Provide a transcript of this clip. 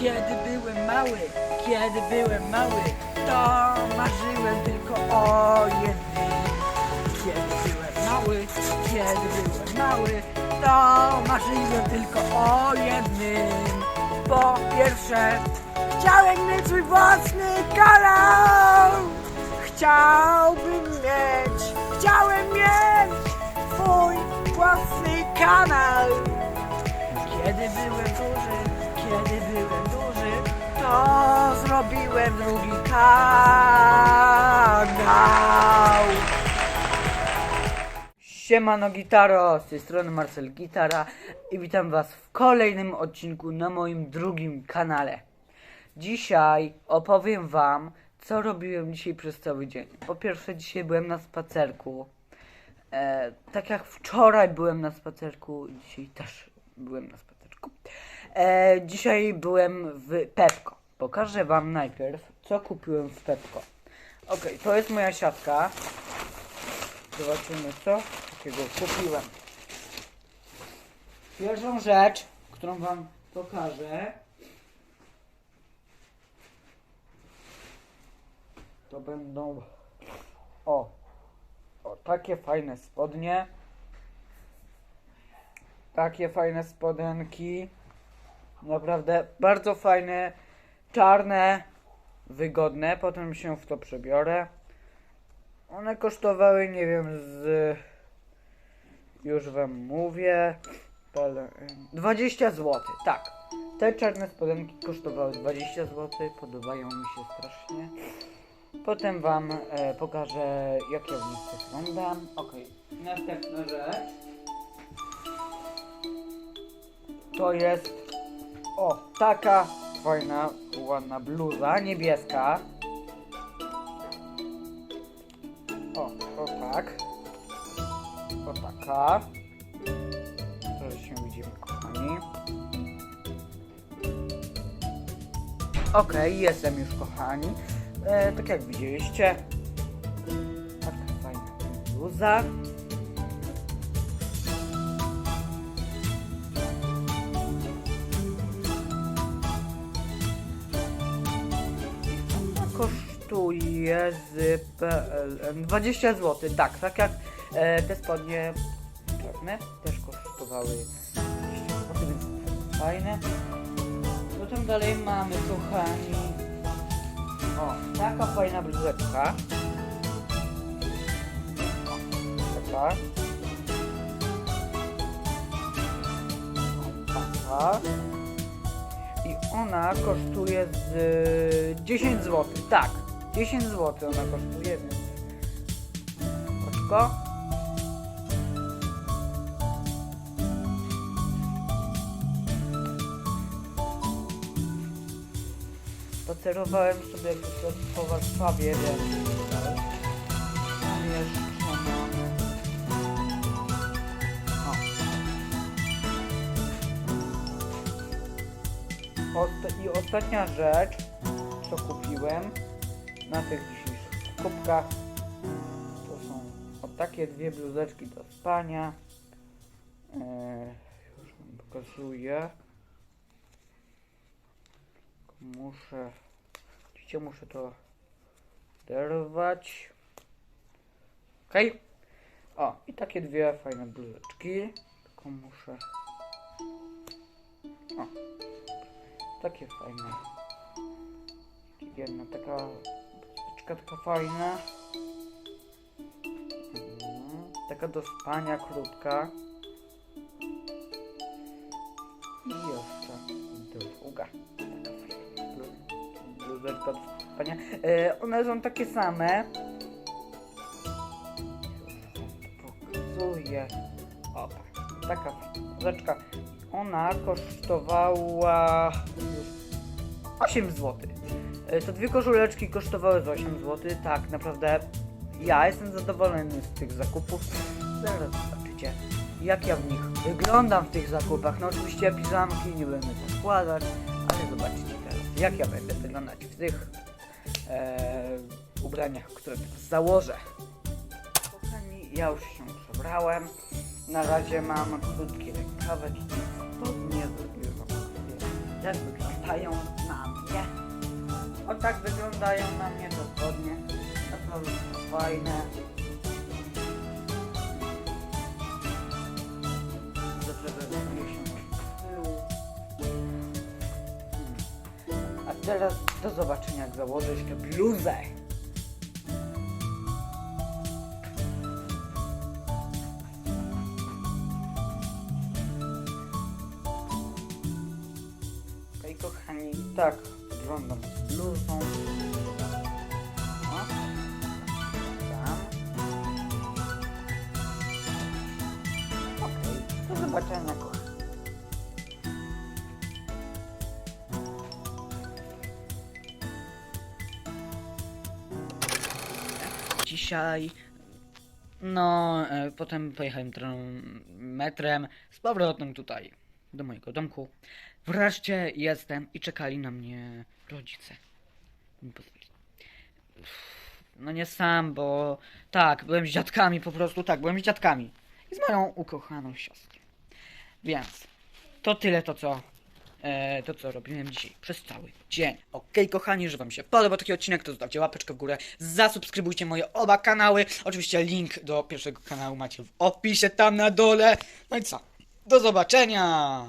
Kiedy byłem mały, kiedy byłem mały, to marzyłem tylko o jednym. Kiedy byłem mały, kiedy byłem mały, to marzyłem tylko o jednym. Po pierwsze, chciałem mieć swój własny kanał. Chciałbym mieć, chciałem mieć swój własny kanał. Kiedy byłem duży, kiedy byłem to zrobiłem drugi kanał. Siemano Gitaro, z tej strony Marcel Gitara i witam was w kolejnym odcinku na moim drugim kanale. Dzisiaj opowiem wam, co robiłem dzisiaj przez cały dzień. Po pierwsze, dzisiaj byłem na spacerku. E, tak jak wczoraj byłem na spacerku, dzisiaj też byłem na spacerku. E, dzisiaj byłem w Pepko. Pokażę wam najpierw, co kupiłem w Pepko. Ok, to jest moja siatka. Zobaczymy, co takiego kupiłem. Pierwszą rzecz, którą wam pokażę, to będą o, o takie fajne spodnie. Takie fajne spodenki. Naprawdę bardzo fajne, czarne, wygodne. Potem się w to przebiorę. One kosztowały, nie wiem, z. Już wam mówię. Pele- 20 zł, tak. Te czarne spodenki kosztowały 20 zł. Podobają mi się strasznie. Potem wam e, pokażę, jak ja w nich wyglądam. Okej, następna rzecz. To jest. O, taka fajna, ładna bluza, niebieska. O, o tak. O taka. Zaraz się widzimy, kochani. Okej, jestem już, kochani. E, tak jak widzieliście. Taka fajna bluza. Kosztuje z PLN 20 zł. Tak, tak jak e, te spodnie czarne też kosztowały 20 zł, więc fajne. Potem dalej mamy, kochani, o, taka fajna bluzeczka. O, taka. Taka. I ona kosztuje z 10 zł. Tak, 10 zł ona kosztuje, więc. Oczko. Spacerowałem sobie po Warszawie, więc. Mam I ostatnia rzecz, co kupiłem na tych dzisiejszych kubkach, to są o takie dwie bluzeczki do spania. Eee, już wam pokazuję. Muszę, widzicie, muszę to derwać. Okej. O, i takie dwie fajne bluzeczki. Tylko muszę... O, takie fajne. Jedna taka taka fajna. Mhm. Taka do spania krótka. I jeszcze druga. Bluzeczka do spania. E, one są takie same. Pokazuję. O, tak. Taka bluzeczka. Ona kosztowała już 8 zł. E, Te dwie koszuleczki kosztowały z 8 zł. Tak, naprawdę ja jestem zadowolony z tych zakupów. Zaraz zobaczycie, jak ja w nich wyglądam w tych zakupach. No oczywiście piżamki nie będę zakładać, ale zobaczycie teraz, jak ja będę wyglądać w tych e, ubraniach, które teraz założę. Kochani, ja już się przebrałem. Na razie mam krótkie rękawy, spodnie, zrobiłem wygląda wyglądają na. O tak wyglądają na mnie dokładnie. Naprawdę fajne. Dobrze. Hmm. A teraz do zobaczenia jak założę jeszcze bluzę. Kochani, tak wyglądam bluzą. O, do zobaczenia. Dzisiaj no, e, potem pojechałem tro- metrem z powrotem tutaj do mojego domku. Wreszcie jestem i czekali na mnie rodzice. No nie sam, bo tak, byłem z dziadkami po prostu, tak, byłem z dziadkami. I z moją ukochaną siostrą. Więc to tyle to co e, to co robiłem dzisiaj przez cały dzień. Okej kochani, że wam się podobał taki odcinek, to zostawcie łapeczkę w górę, zasubskrybujcie moje oba kanały. Oczywiście link do pierwszego kanału macie w opisie tam na dole. No i co? Do zobaczenia!